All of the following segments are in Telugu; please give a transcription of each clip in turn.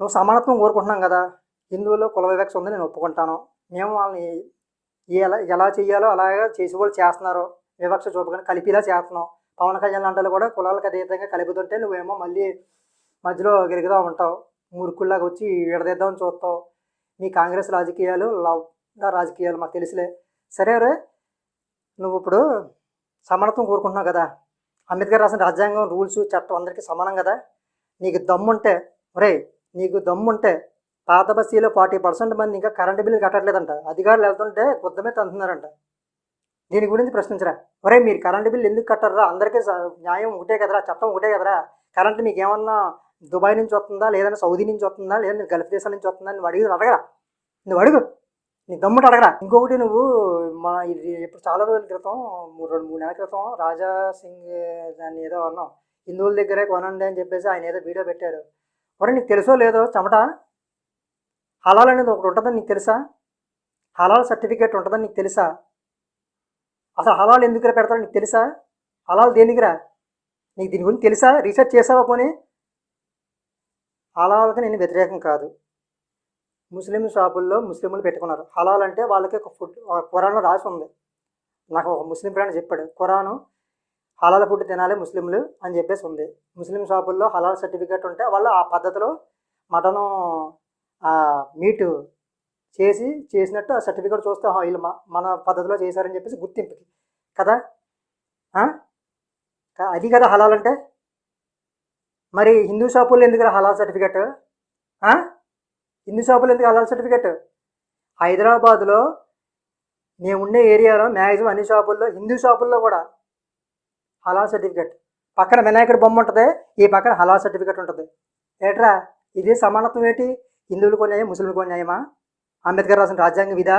నువ్వు సమానత్వం కోరుకుంటున్నాం కదా. హిందువుల్లో కుల వివక్ష ఉంది నేను ఒప్పుకుంటాను. మేము వాళ్ళని ఎలా ఎలా చేయాలో అలాగే చేసి వాళ్ళు చేస్తున్నారు. వివక్ష చూపకుండా కలిపిలా చేస్తున్నాం. పవన్ కళ్యాణ్ అంటే కూడా కులాలకు అతీతంగా కలుపుతుంటే నువ్వేమో మళ్ళీ మధ్యలో గిరిగిదా ఉంటావు. మురుకుల్లాగా వచ్చి విడదీద్దామని చూస్తావు. నీ కాంగ్రెస్ రాజకీయాలు లవ్ రాజకీయాలు మాకు తెలుసులే. సరే రే నువ్వు ఇప్పుడు సమానత్వం కోరుకుంటున్నావు కదా. అంబేద్కర్ రాసిన రాజ్యాంగం రూల్స్ చట్టం అందరికీ సమానం కదా. నీకు దమ్ముంటే ఒరే నీకు దమ్ముంటే పాత బస్సీలో ఫార్టీ పర్సెంట్ మంది ఇంకా కరెంటు బిల్లు కట్టట్లేదంట. అధికారులు వెళ్తుంటే గుద్దమే తంతున్నారంట దీని గురించి ప్రశ్నించరా? ఒరే మీరు కరెంటు బిల్లు ఎందుకు కట్టరా అందరికీ న్యాయం ఒకటే కదరా? చట్టం ఒకటే కదరా? కరెంటు మీకు ఏమన్నా దుబాయ్ నుంచి వస్తుందా? లేదంటే సౌదీ నుంచి వస్తుందా? లేదంటే గల్ఫ్ దేశాల నుంచి వస్తుందా? నువ్వు అడిగి అడగరా? నువ్వు అడుగు. నీ దమ్ముట అడగరా? ఇంకొకటి నువ్వు మన ఇప్పుడు చాలా రోజుల క్రితం మూడు రెండు మూడు నెలల క్రితం రాజా సింగ్ దాన్ని ఏదో అన్నాం. హిందువుల దగ్గరే కొనండి అని చెప్పేసి ఆయన ఏదో వీడియో పెట్టాడు. మరి నీకు తెలుసో లేదో చెమట? హలాల్ అనేది ఒకటి ఉంటుందని నీకు తెలుసా? హలాల్ సర్టిఫికేట్ ఉంటుందని నీకు తెలుసా? అసలు హలాల్ ఎందుకు పెడతారో నీకు తెలుసా? హలాల్ దేనికిరా? నీకు దీని గురించి తెలుసా? రీసెర్చ్ చేసావా పోనీ? హలాల్కి నేను వ్యతిరేకం కాదు. ముస్లిం షాపుల్లో ముస్లింలు పెట్టుకున్నారు. హలాల్ అంటే వాళ్ళకి ఒక ఫుడ్ ఖురాన్లో రాసి ఉంది. నాకు ఒక ముస్లిం ఫ్రెండ్ చెప్పాడు ఖురాను హలాల్ ఫుడ్ తినాలి ముస్లింలు అని చెప్పేసి ఉంది. ముస్లిం షాపుల్లో హలాల్ సర్టిఫికేట్ ఉంటే వాళ్ళు ఆ పద్ధతిలో మటను మీటు చేసి చేసినట్టు ఆ సర్టిఫికేట్ చూస్తే వీళ్ళు మ- మన పద్ధతిలో చేశారని చెప్పేసి గుర్తింపుకి కదా? అది కదా హలాల్ అంటే? మరి హిందూ షాపుల్లో ఎందుకు హలాల్ సర్టిఫికేట్? హిందూ షాపులు ఎందుకు హలాల్ సర్టిఫికేట్? హైదరాబాద్లో మేము ఉండే ఏరియాలో మ్యాక్సిమం అన్ని షాపుల్లో హిందూ షాపుల్లో కూడా హలాల్ సర్టిఫికేట్. పక్కన వినాయకుడి బొమ్మ ఉంటుంది ఈ పక్కన హలాల్ సర్టిఫికేట్ ఉంటుంది. ఏట్రా ఇది సమానత్వం ఏంటి? హిందువులు కొన్నాయి ముస్లింలు కొన్నాయమా అంబేద్కర్ రాసిన రాజ్యాంగం ఇదా?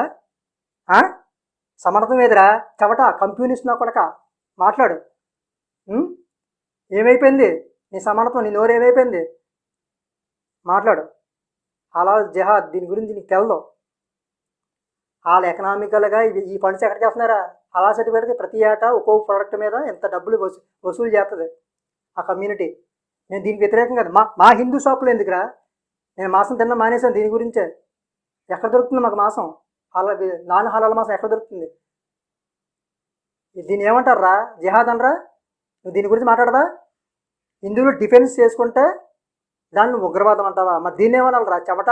సమానత్వం ఏదిరా? చెమట కంప్యూనిస్ట్ నా కొడక. మాట్లాడు. ఏమైపోయింది? నీ సమానత్వం నీ నోరు ఏమైపోయింది? మాట్లాడు. హలాల్ జహాద్ దీని గురించి నీకు తెలదు. వాళ్ళు ఎకనామికల్గా ఇవి ఈ ఫండ్స్ ఎక్కడికి వేస్తున్నారా? అలా సర్టిఫికేట్కి ప్రతి ఏటా ఒక్కొక్క ప్రోడక్ట్ మీద ఎంత డబ్బులు వసూ వసూలు చేస్తుంది ఆ కమ్యూనిటీ నేను దీనికి వ్యతిరేకం కాదు. మా మా హిందూ షాపులు ఎందుకురా? నేను మాసం తిన్న మానేసాను దీని గురించే. ఎక్కడ దొరుకుతుంది మాకు మాసం? అలా నాన్ హాలాల మాసం ఎక్కడ దొరుకుతుంది? దీన్ని ఏమంటారా? జిహాద్ అనరా? నువ్వు దీని గురించి మాట్లాడదా? హిందువులు డిఫెన్స్ చేసుకుంటే దాన్ని ఉగ్రవాదం అంటావా? మరి దీన్ని ఏమనాలరా చెమట?